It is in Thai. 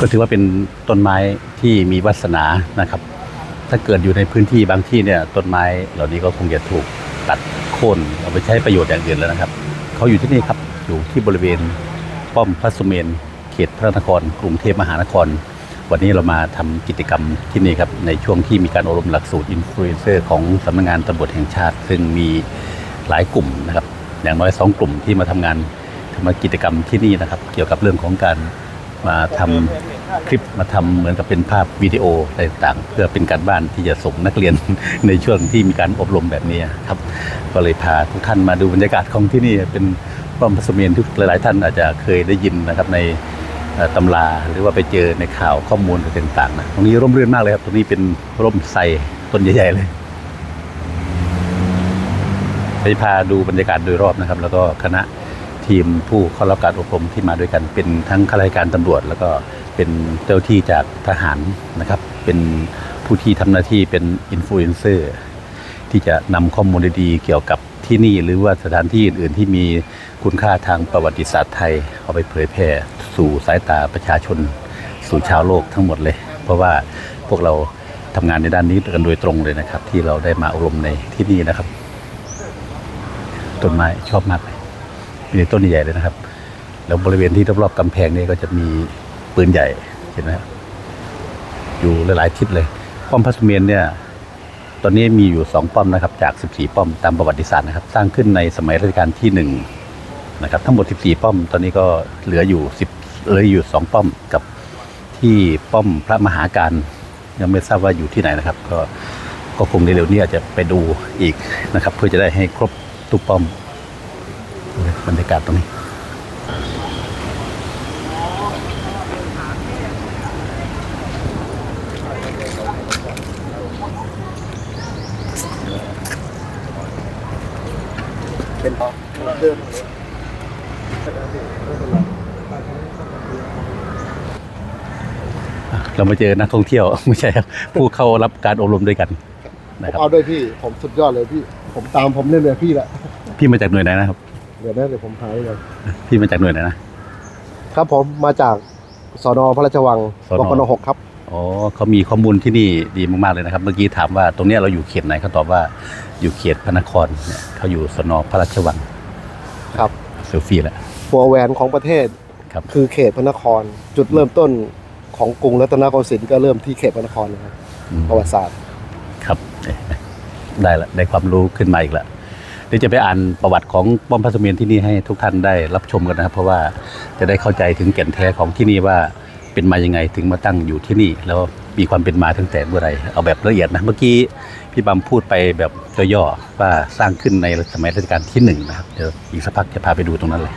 ก็ถือว่าเป็นต้นไม้ที่มีวาสนานะครับ ถ้าเกิดอยู่ในพื้นที่บางที่เนี่ยต้นไม้เหล่านี้ก็คงจะถูกตัดโค่นเอาไปใช้ประโยชน์อย่างอื่นแล้วนะครับ เขาอยู่ที่นี่ครับอยู่ที่บริเวณป้อมพระสุเมนเขตพระนคร กรุงเทพมหานคร วันนี้เรามาทำกิจกรรมที่นี่ครับในช่วงที่มีการอบรมหลักสูตรอินฟลูเอนเซอร์ของสำนักงานตำรวจแห่งชาติ ซึ่งมีหลายกลุ่มนะครับ อย่างน้อยสองกลุ่มที่มาทำงานทำกิจกรรมที่นี่นะครับ เกี่ยวกับเรื่องของการ มาทำคลิปมาทำเหมือนกับเป็นภาพวิดีโออะไรต่างๆเพื่อเป็นการบ้านที่จะส่งนักเรียนในช่วงที่มีการอบรมแบบนี้ครับ ก็เลยพาทุกท่านมาดูบรรยากาศของที่นี่เป็นป้อมพระสุเมนที่หลาย ๆ ท่านอาจจะเคยได้ยินนะครับในตำราหรือว่าไปเจอในข่าวข้อมูลต่างๆนะตรงนี้ร่มรื่นมากเลยครับ ตรงนี้เป็นร่มไทรต้นใหญ่ๆเลยจะพาดูบรรยากาศโดยรอบนะครับ แล้วก็คณะ ทีมผู้เข้ารับการอบรมที่มาด้วยกัน เป็นทั้งข้าราชการตำรวจ แล้วก็เป็นเจ้าที่จากทหารนะครับ เป็นผู้ที่ทำหน้าที่เป็นอินฟลูเอนเซอร์ที่จะนำข้อมูลดีๆเกี่ยวกับที่นี่หรือว่าสถานที่อื่น ๆ ที่มีคุณค่าทางประวัติศาสตร์ไทย เอาไปเผยแพร่สู่สายตาประชาชน สู่ชาวโลกทั้งหมดเลย เพราะว่าพวกเราทำงานในด้านนี้กันโดยตรงเลยนะครับ ที่เราได้มาอบรมในที่นี่นะครับต้นไม้ชอบมากเลย มีต้นใหญ่ๆเลยนะครับ แล้วบริเวณที่รอบๆกำแพงนี่ก็จะมีปืนใหญ่เห็นไหมครับอยู่หลายๆทิศเลย ป้อมพระสุเมนเนี่ยตอนนี้มีอยู่ 2 ป้อมนะครับ จาก 14 ป้อมตามประวัติศาสตร์นะครับ สร้างขึ้นในสมัยรัชกาลที่ 1 นะครับ ทั้งหมด 14 ป้อม ตอนนี้ก็เหลืออยู่ 10เหลืออยู่ 2 ป้อมกับที่ป้อมพระมหาการ ยังไม่ทราบว่าอยู่ที่ไหนนะครับ ก็ก็คงในเร็วนี้อาจจะไปดูอีกนะครับ เพื่อจะได้ให้ครบทุกป้อม บรรยากาศตรงนี้เป็นเดินเรามาเจอนักท่องเที่ยวไม่ใช่ครับผู้เข้ารับการอบรมด้วยกันผนะมครับเอาด้วยพี่ ผมสุดยอดเลยพี่ ผมตามผมเล่นเลยพี่แหละ พี่มาจากหน่วยไหนนะครับ เดี๋ยวนะเดี๋ยวผมหายเลยพี่มาจากหน่วยไหนนะครับผมมาจากสอนอพระราชวังสนบกนหกครับ อ๋อเขามีข้อมูลที่นี่ดีมากๆเลยนะครับ เมื่อกี้ถามว่าตรงเนี้ยเราอยู่เขตไหนเขาตอบว่าอยู่เขตพระนครเนี่ยเขาอยู่สนพระราชวังครับเซลฟี่แหละหัวแหวนของประเทศครับ คือเขตพระนคร จุดเริ่มต้นของกรุงรัตนโกสินทร์ก็เริ่มที่เขตพระนครนะครับอืม ประวัติศาสตร์ ครับ ได้ละได้ความรู้ขึ้นมาอีกละ เดี๋ยวจะไปอ่านประวัติของป้อมพระสุเมนที่นี่ให้ทุกท่านได้รับชมกันนะครับ เพราะว่าจะได้เข้าใจถึงแก่นแท้ของที่นี่ว่าเป็นมายังไงถึงมาตั้งอยู่ที่นี่ แล้วมีความเป็นมาตั้งแต่เมื่อไหรเอาแบบละเอียดนะเมื่อกี้พี่บำพูดไปแบบย่อๆว่าสร้างขึ้นในสมัยรัชกาลที่หนึ่งนะครับเดี๋ยวอีกสักพักจะพาไปดูตรงนั้นเลย